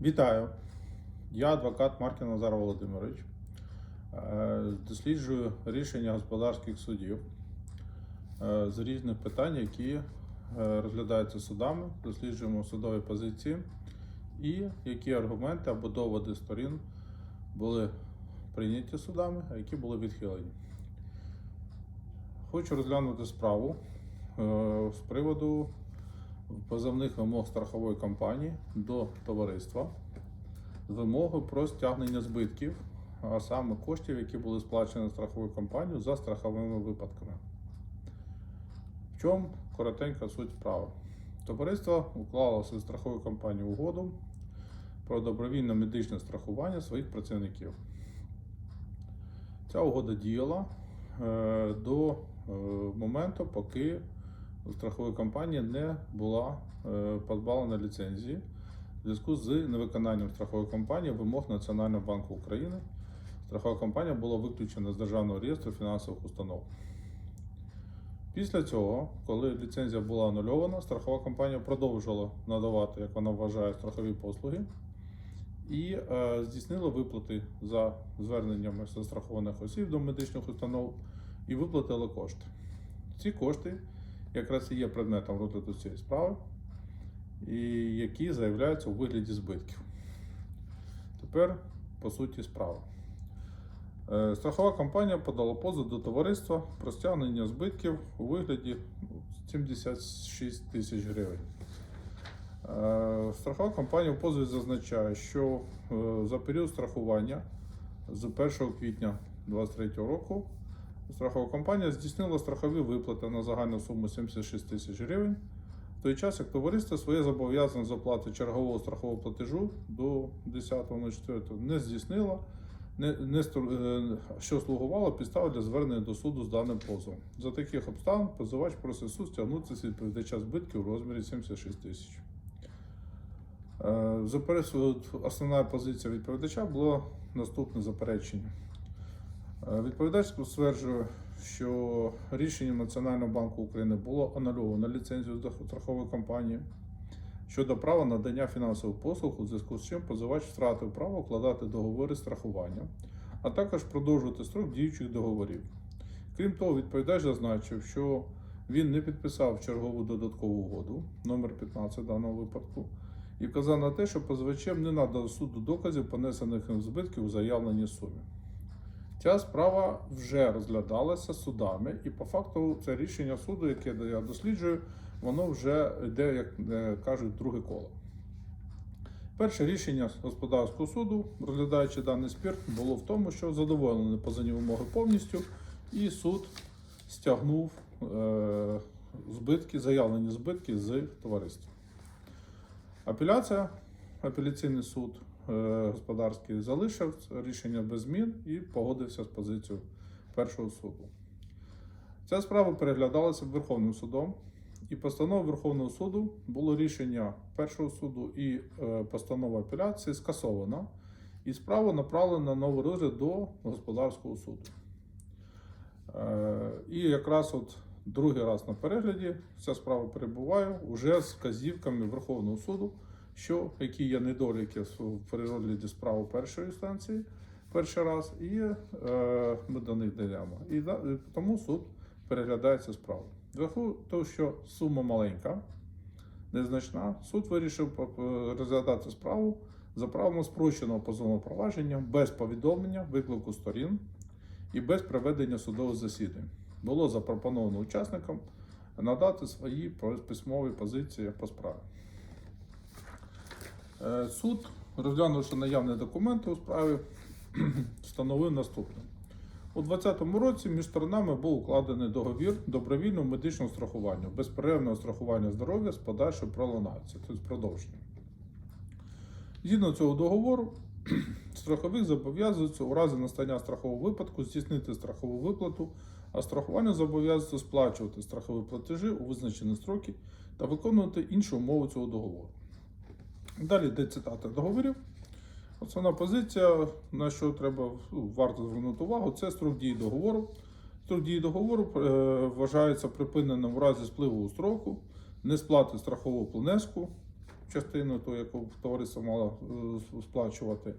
Вітаю! Я адвокат Маркін Назар Володимирович. Е, Досліджую рішення господарських судів е, з різних питань, які е, розглядаються судами. Досліджуємо судові позиції і які аргументи або доводи сторін були прийняті судами, а які були відхилені. Хочу розглянути справу з приводу позовних вимог страхової компанії до товариства з вимогою про стягнення збитків, а саме коштів, які були сплачені страховою компанією за страховими випадками. В чому коротенька суть справи? Товариство уклало зі страховою компанією угоду про добровільне медичне страхування своїх працівників. Ця угода діяла е, до е, моменту, поки страхова компанія не була е, позбавлена ліцензії в зв'язку з невиконанням страхової компанії вимог Національного банку України. Страхова компанія була виключена з Державного реєстру фінансових установ. Після цього, коли ліцензія була анульована, страхова компанія продовжувала надавати, як вона вважає, страхові послуги і е, здійснила виплати за зверненнями застрахованих осіб до медичних установ і виплатила кошти. Ці кошти якраз і є предметом розгляду цієї справи, і які заявляються у вигляді збитків. Тепер по суті справи. Е, Страхова компанія подала позов до товариства про стягнення збитків у вигляді ну, 76 тисяч гривень. Е, Страхова компанія в позові зазначає, що е, за період страхування з 1 квітня 2023 року страхова компанія здійснила страхові виплати на загальну суму 76 тисяч гривень. В той час, як товариство своє зобов'язання з оплати чергового страхового платежу до 10.04 не здійснило, не, не, е, що слугувало підставою для звернення до суду з даним позовом. За таких обставин позивач просить суд стягнути з відповідача збитків у розмірі 76 тисяч. Е, запереч- Основна позиція відповідача була наступне заперечення. Е, Відповідач стверджує, що рішенням Національного банку України було анульовано ліцензію страхової компанії щодо права надання фінансових послуг, у зв'язку з чим позивач втратив право укладати договори страхування, а також продовжувати строк діючих договорів. Крім того, відповідач зазначив, що він не підписав чергову додаткову угоду номер 15 в даному випадку, і вказав на те, що позивачем не надав суду доказів понесених збитків у заявленій сумі. Ця справа вже розглядалася судами, і по факту це рішення суду, яке я досліджую, воно вже йде, як е, кажуть, друге коло. Перше рішення господарського суду, розглядаючи даний спір, було в тому, що задоволені позовні вимоги повністю, і суд стягнув е, збитки, заявлені збитки з товариства. Апеляція, апеляційний суд е, господарський залишив рішення без змін і погодився з позицією першого суду. Ця справа переглядалася Верховним судом, і постанова Верховного суду було рішення першого суду і е, постанова апеляції скасована, і справа направлена на новий розгляд до господарського суду. Е, І якраз от другий раз на перегляді ця справа перебуває вже з вказівками Верховного суду, що які є недоліки в перегляді справи першої інстанції перший раз, і е, ми до них дійдемо. І тому суд переглядає цю справу. Зв'язку того, що сума маленька, незначна, суд вирішив е, розглядати справу за правом спрощеного позовного провадження без повідомлення, виклику сторін і без проведення судових засідань. Було запропоновано учасникам надати свої письмові позиції по справі. Е, Суд, розглянувши наявні документи у справі, встановив наступне. У 2020 році між сторонами був укладений договір добровільного медичного страхування, безперервного страхування здоров'я з подальшою пролонгацією, тобто продовженням. Згідно цього договору, страховик зобов'язується у разі настання страхового випадку здійснити страхову виплату, а страхування зобов'язується сплачувати страхові платежі у визначені строки та виконувати інші умови цього договору. Далі йде цитата договорів. Основна позиція, на що треба ну, варто звернути увагу, це строк дії договору. Строк дії договору е, вважається припиненим у разі спливу строку, несплати страхового внеску частину, ту, яку товариство мало е, сплачувати.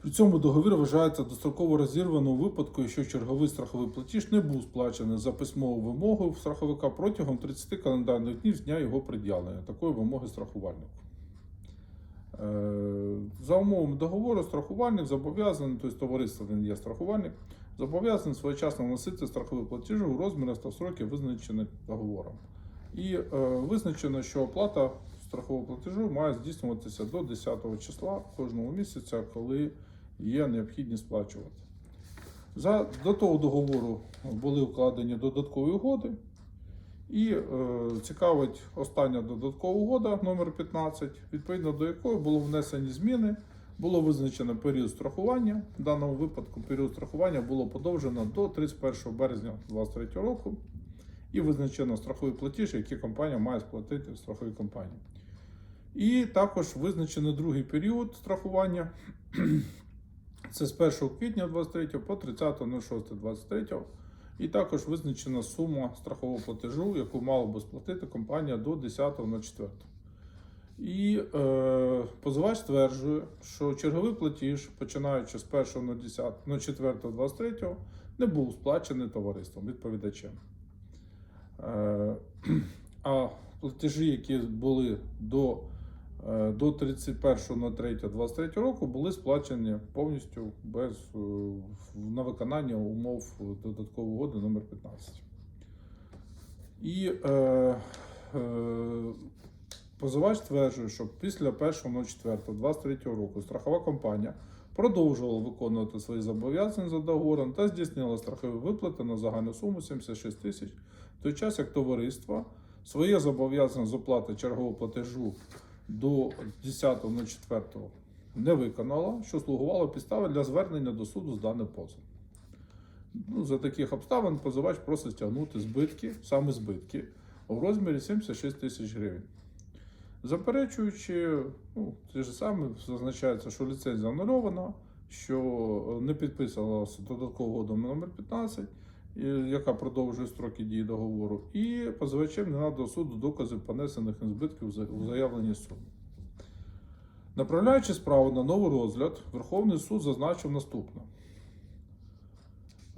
При цьому договір вважається достроково розірваним у випадку, якщо черговий страховий платіж не був сплачений за письмовою вимогою страховика протягом 30 календарних днів з дня його пред'явлення, такої вимоги страхувальнику. Е, За умовами договору страхувальник зобов'язаний, тобто товариство він є страхувальник, зобов'язаний своєчасно вносити страховий платіж у розмірах та строків, визначених договором. І е, визначено, що оплата страхового платежу має здійснюватися до 10 числа кожного місяця, коли є необхідність сплачувати. За, до того договору були вкладені додаткові угоди. І е, цікавить остання додаткова угода номер 15, відповідно до якої було внесені зміни, було визначено період страхування. В даному випадку період страхування було подовжено до 31 березня 2023 року і визначено страховий платіж, який компанія має сплатити страховій компанії. І також визначено другий період страхування. Це з 1 квітня 23 по 30.06.23. І також визначена сума страхового платежу, яку мала би сплатити компанія до 10.04. І е, позивач стверджує, що черговий платіж, починаючи з 1.04.23, не був сплачений товариством відповідачем. Е, а платежі, які були до, до 31.03.23 року, були сплачені повністю без е, на виконання умов додаткової угоди номер 15. І е, е, позивач стверджує, що після 1.04.23 року страхова компанія продовжувала виконувати свої зобов'язання за договором та здійснила страхові виплати на загальну суму 76 тисяч, в той час як товариство своє зобов'язання з оплати чергового платежу до 10.04 не виконало, що слугувало підставою для звернення до суду з даним позовом. Ну, за таких обставин позивач просить стягнути збитки, саме збитки, у розмірі 76 тисяч гривень. Заперечуючи, ну, те ж саме зазначається, що ліцензія анульована, що не підписувалася додаткова угода номер 15, і- яка продовжує строки дії договору, і позивачем не надав суду доказів понесених збитків у за- у заявленій сумі. Направляючи справу на новий розгляд, Верховний суд зазначив наступне.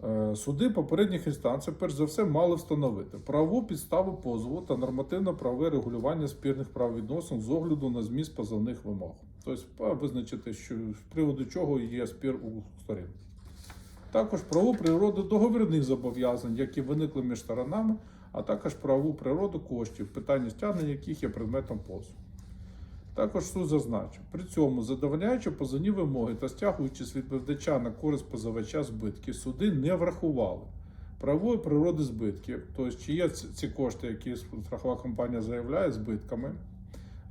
Е, Суди попередніх інстанцій, перш за все, мали встановити правову підставу позову та нормативно-правове регулювання спірних правовідносин з огляду на зміст позовних вимог. Тобто визначити, що з приводу чого є спір у сторін. Також правову природу договірних зобов'язань, які виникли між сторонами, а також правову природу коштів, питання стягнення яких є предметом позову. Також суд зазначив, при цьому задовольняючи позовні вимоги та стягуючи з відповідача на користь позивача збитки, суди не врахували правової природи збитків, тобто чи є ці кошти, які страхова компанія заявляє збитками,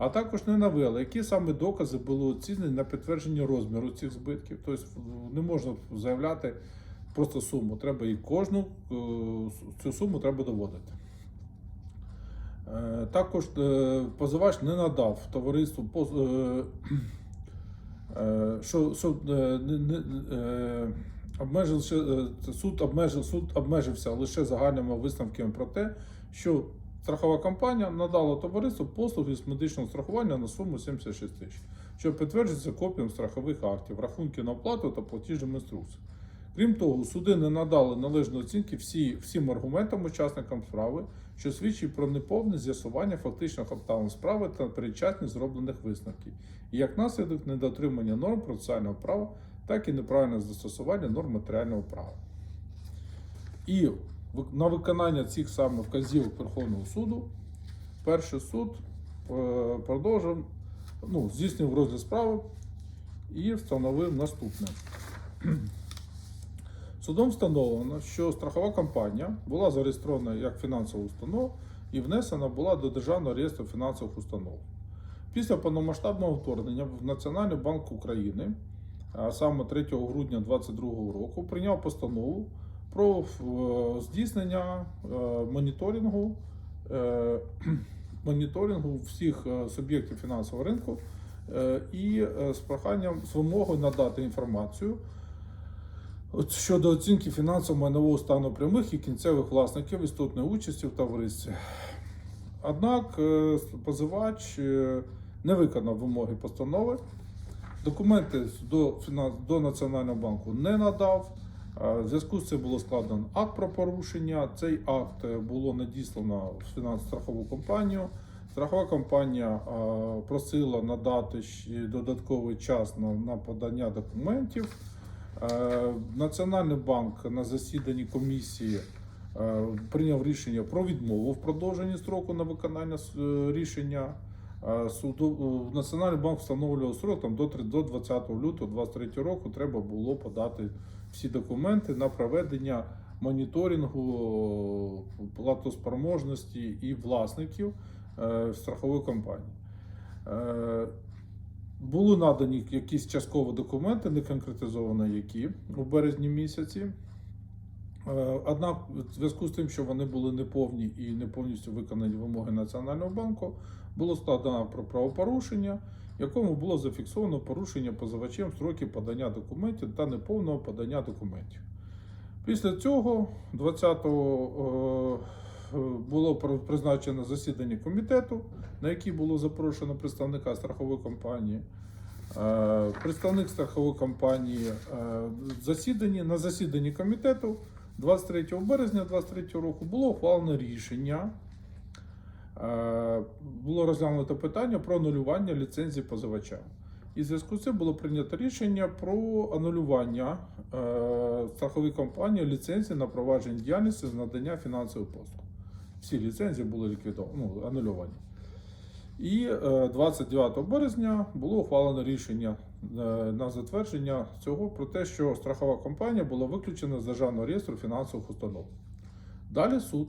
а також не навели, які саме докази були оцінені на підтвердження розміру цих збитків. Тобто не можна заявляти просто суму, треба і кожну е, цю суму треба доводити. Е, Також е, позивач не надав товариству що, що обмежив суд обмежив суд обмежився лише загальними висновками про те, що страхова компанія надала товариству послуги з медичного страхування на суму 76 тисяч, що підтверджується копіям страхових актів, рахунки на оплату та платіжним інструкціям. Крім того, суди не надали належної оцінки всі, всім аргументам учасникам справи, що свідчить про неповне з'ясування фактичних обставин справи та передчасність зроблених висновків, і як наслідок недотримання норм процесуального права, так і неправильне застосування норм матеріального права. І на виконання цих саме вказівок Верховного суду перший суд е, продовжив, ну, здійснив розгляд справи і встановив наступне. Судом встановлено, що страхова компанія була зареєстрована як фінансова установа і внесена була до Державного реєстру фінансових установ. Після повномасштабного вторгнення в Національний банк України, а саме 3 грудня 2022 року, прийняв постанову про е, здійснення е, моніторингу, е, моніторингу всіх суб'єктів фінансового ринку і з проханням з вимогою надати інформацію щодо оцінки фінансово-майнового стану прямих і кінцевих власників істотної участі в товаристві. Однак позивач не виконав вимоги постанови, документи до, до Національного банку не надав. В зв'язку з цим було складено акт про порушення. Цей акт е, було надіслано в фінансово-страхову компанію. Страхова компанія просила надати ще додатковий час на, подання документів. Е, Національний банк на засіданні комісії е, прийняв рішення про відмову в продовженні строку на виконання рішення. Суду Національний банк встановлював срок там до 20 лютого 2023 року. Треба було подати всі документи на проведення моніторингу платоспроможності і власників е, страхової компанії. Е, були надані якісь часткові документи, не конкретизовано які у березні місяці. Е, Однак, в зв'язку з тим, що вони були неповні і не повністю виконані вимоги Національного банку, було складено про правопорушення, якому було зафіксовано порушення позивачем строків подання документів та неповного подання документів. Після цього 20-го е, було призначено засідання комітету, на який було запрошено представника страхової компанії. Е, Представник страхової компанії е, засіданні на засіданні комітету 23 березня 2023 року було ухвалено рішення. Е, Було розглянуто питання про анулювання ліцензії позивача. І зв'язку з цим було прийнято рішення про анулювання е, страхової компанії ліцензії на провадження діяльності з надання фінансових послуг. Всі ліцензії були ліквідовані, ну, анулювані. І е, 29 березня було ухвалено рішення е, на затвердження цього про те, що страхова компанія була виключена з державного реєстру фінансових установ. Далі суд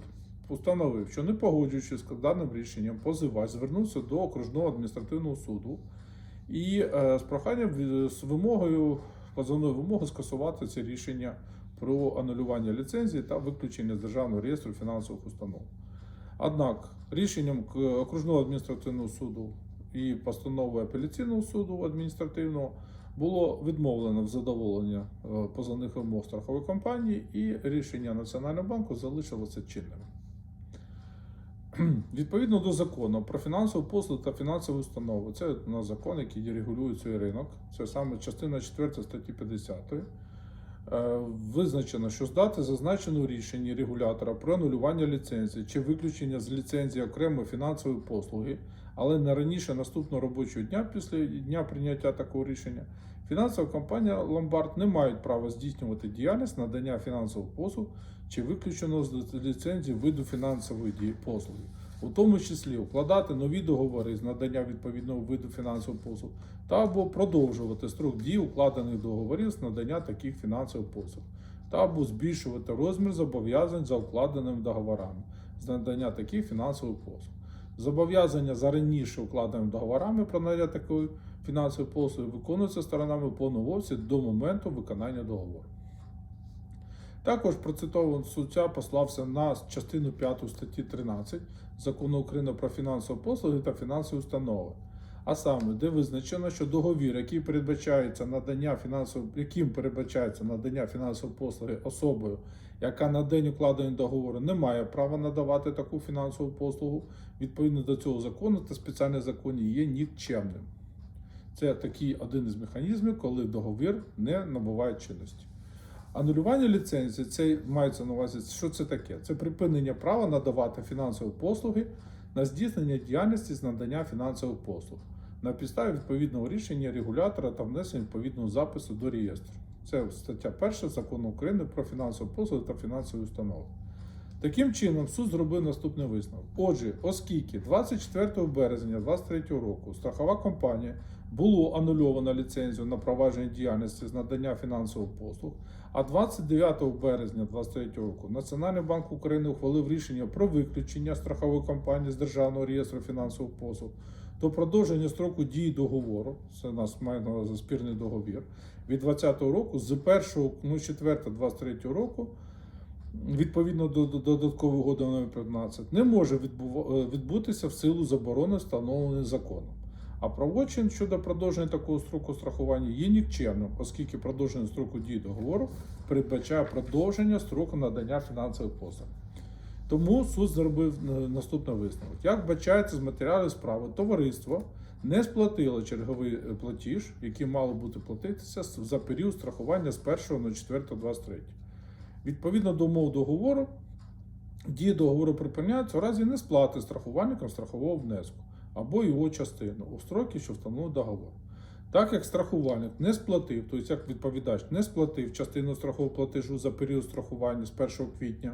постановив, що не погоджуючись з даним рішенням, позивач звернувся до окружного адміністративного суду і е, з проханням з вимогою позовною вимогою скасувати це рішення про анулювання ліцензії та виключення з державного реєстру фінансових установ. Однак рішенням окружного адміністративного суду і постановою апеляційного суду адміністративного було відмовлено в задоволенні е, позовних вимог страхової компанії, і рішення Національного банку залишилося чинним. Відповідно до закону про фінансову послугу та фінансову установу, це у нас закон, який регулює цей ринок. Це саме частина 4 статті 50. Е, Визначено, що здати зазначену рішення регулятора про анулювання ліцензії чи виключення з ліцензії окремої фінансової послуги, але не раніше наступного робочого дня після дня прийняття такого рішення, фінансова компанія Ломбард не мають права здійснювати діяльність надання фінансових послуг чи виключеного з ліцензії виду фінансової послуги, у тому числі укладати нові договори з надання відповідного виду фінансових послуг та або продовжувати строк дії укладених договорів з надання таких фінансових послуг, та або збільшувати розмір зобов'язань за укладеними договорами з надання таких фінансових послуг. Зобов'язання за раніше укладеними договорами про надання такої фінансової послуги виконуються сторонами повноводці до моменту виконання договору. Також процитований суддя послався на частину 5 статті 13 Закону України про фінансові послуги та фінансові установи. А саме, де визначено, що договір, який передбачається надання фінансової, яким передбачається надання фінансової послуги особою, яка на день укладення договору не має права надавати таку фінансову послугу, відповідно до цього закону та спеціальних законів є нікчемним. Це такий один із механізмів, коли договір не набуває чинності. Анулювання ліцензії це мається на увазі, що це таке? Це припинення права надавати фінансові послуги на здійснення діяльності з надання фінансових послуг на підставі відповідного рішення регулятора та внесення відповідного запису до реєстру. Це стаття 1 закону України про фінансові послуги та фінансові установи. Таким чином, суд зробив наступний висновок. Отже, оскільки 24 березня 2023 року страхова компанія було анульовано ліцензію на провадження діяльності з надання фінансових послуг, а 29 березня 2023 року Національний банк України ухвалив рішення про виключення страхової компанії з державного реєстру фінансових послуг, то продовження строку дії договору, це у нас має спірний договір, від 2020 року з 1.04.23 року відповідно до до додаткової угоди номер 15 не може е, відбутися в силу заборони, встановленої законом. А правочин щодо продовження такого строку страхування є нікчемним, оскільки продовження строку дії договору передбачає продовження строку надання фінансових послуг. Тому суд зробив е, наступний висновок. Як вбачається з матеріалів справи, товариство не сплатило черговий е, платіж, який мало бути платитися за період страхування з 1.04.23. Відповідно до умов договору, дії договору припиняються у разі несплати страхувальником страхового внеску або його частину у строки, що встановив договор. Так як страхувальник не сплатив, тобто як відповідач не сплатив частину страхового платежу за період страхування з 1 квітня,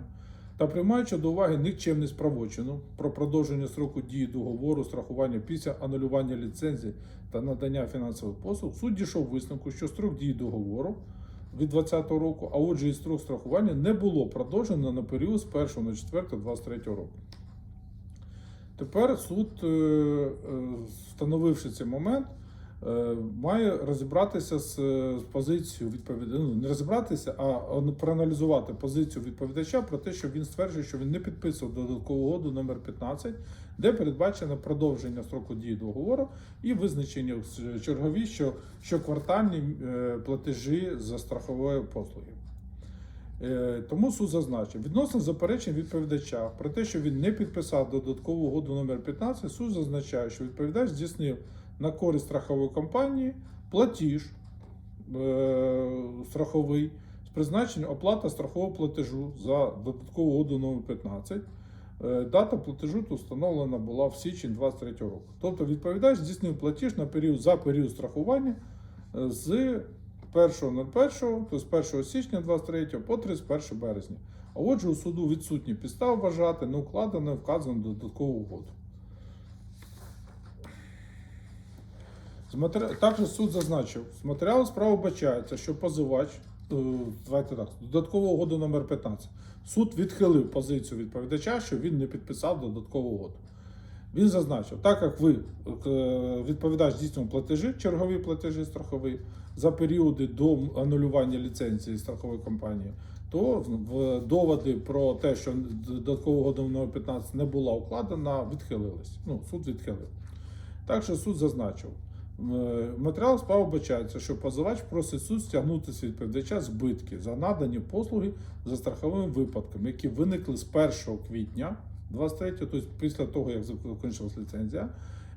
та приймаючи до уваги нікчемність правочину про продовження строку дії договору страхування після анулювання ліцензії та надання фінансових послуг, суд дійшов висновку, що строк дії договору від 2020 року, а отже, і строк страхування не було продовжено на період з 1 на 4 23 року. Тепер суд, е, е, встановивши цей момент, е, має розібратися з, позицією відповідача, ну, не розібратися, а а проаналізувати позицію відповідача про те, що він стверджує, що він не підписував додаткову угоду номер 15, де передбачено продовження строку дії договору і визначення чергові, що, що квартальні е, платежі за страхової послуги. Е, Тому суд зазначив, відносно заперечень відповідача про те, що він не підписав додаткову угоду номер 15, суд зазначає, що відповідач здійснив на користь страхової компанії платіж е, страховий з призначенням оплата страхового платежу за додаткову угоду номер 15. Е, Дата платежу тут встановлена була в січні 23 року. Тобто відповідач здійснив платіж на період за період страхування з 1.01, тобто з 1 січня 23 по 31 березня. А отже, у суду відсутні підстави вважати не укладено вказану додаткову угоду. Також суд зазначив, з матеріалу справи вбачається, що позивач, е, давайте так, додаткова угода номер 15. Суд відхилив позицію відповідача, що він не підписав додаткову угоду. Він зазначив, так як ви, е, відповідач здійснював платежі, чергові платежі страхові за періоди до анулювання ліцензії страхової компанії, то в доводи про те, що додаткова угода 15 не була укладена, відхилились. Ну, суд відхилив. Також суд зазначив, матеріал справи вбачається, що позивач просить суд стягнути з відповідача збитки за надані послуги за страховими випадками, які виникли з 1 квітня 23, тобто після того, як закінчилась ліцензія,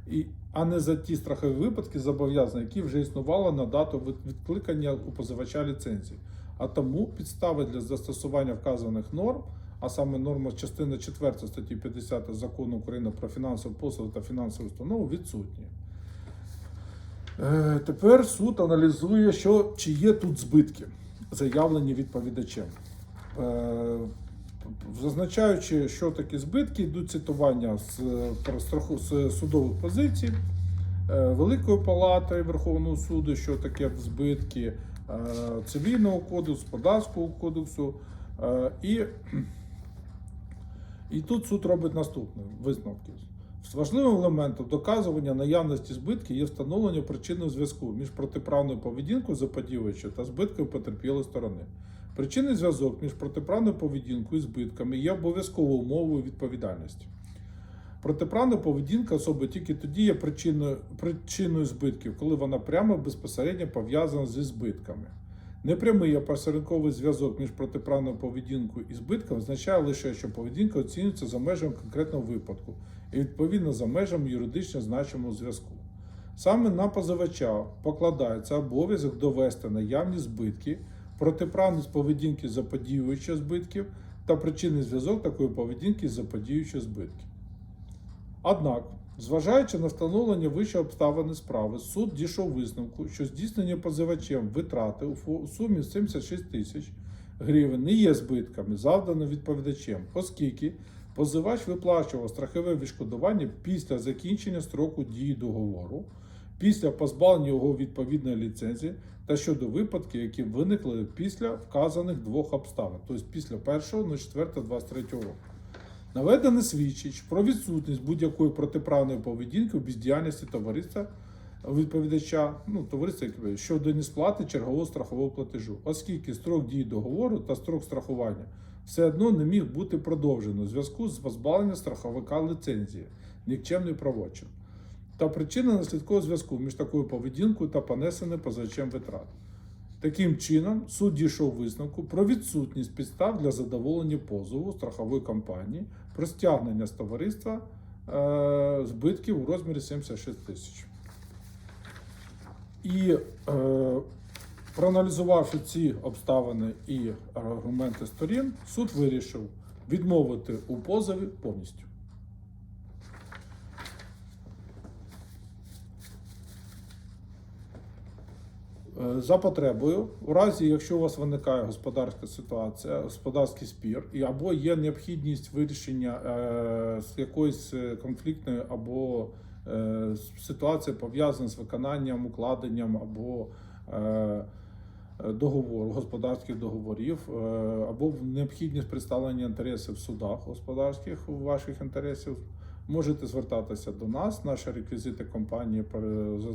і, а не за ті страхові випадки зобов'язання, які вже існували на дату відкликання у позивача ліцензії. А тому підстави для застосування вказаних норм, а саме норма частини 4 статті 50 закону України про фінансові послуги та фінансову установу відсутні. Е, Тепер суд аналізує, що, чи є тут збитки, заявлені відповідачем. Зазначаючи, що такі збитки, йдуть цитування з, з судових позицій е, Великої палати Верховного суду, що таке збитки е, цивільного кодексу, податкового кодексу. Е, І, і тут суд робить наступне висновки. Важливим елементом доказування наявності збитків є встановлення причинного зв'язку між протиправною поведінкою заподіювача та збитком потерпілої сторони. Причинний зв'язок між протиправною поведінкою і збитками є обов'язковою умовою відповідальності. Протиправна поведінка особи тільки тоді є причиною, причиною збитків, коли вона прямо безпосередньо пов'язана зі збитками. Непрямий опосередковий зв'язок між протиправною поведінкою і збитком означає лише, що поведінка оцінюється за межами конкретного випадку і відповідно за межами юридично значимого зв'язку. Саме на позивача покладається обов'язок довести наявні збитки, протиправність поведінки заподіюючи збитків та причинний зв'язок такої поведінки з заподіюючи збитків. Однак, зважаючи на встановлення вище обставини справи, суд дійшов висновку, що здійснення позивачем витрати у сумі 76 тисяч гривень не є збитками, завданими відповідачем, оскільки позивач виплачував страхове відшкодування після закінчення строку дії договору, після позбавлення його відповідної ліцензії та щодо випадків, які виникли після вказаних двох обставин, тобто після 1.04.23 року. Наведене свідчить про відсутність будь-якої протиправної поведінки у бездіяльності товариства відповідача, ну, товариства яке- щодо несплати чергового страхового платежу, оскільки строк дії договору та строк страхування все одно не міг бути продовжено у зв'язку з позбавленням страховика ліцензії, нікчемний правочин, та причина наслідкового зв'язку між такою поведінкою та понесеним позивачем витрат. Таким чином, суд дійшов висновку про відсутність підстав для задоволення позову страхової компанії про стягнення з товариства е, збитків у розмірі 76 тисяч. І е, проаналізувавши ці обставини і аргументи сторін, суд вирішив відмовити у позові повністю. За потребою, у разі, якщо у вас виникає господарська ситуація, господарський спір, і або є необхідність вирішення е, якоїсь е, конфліктної або е, ситуації пов'язаної з виконанням, укладенням або е, договору, господарських договорів, е, або необхідність представлення інтересів в судах господарських ваших інтересів, можете звертатися до нас. Наші реквізити компанії зазначені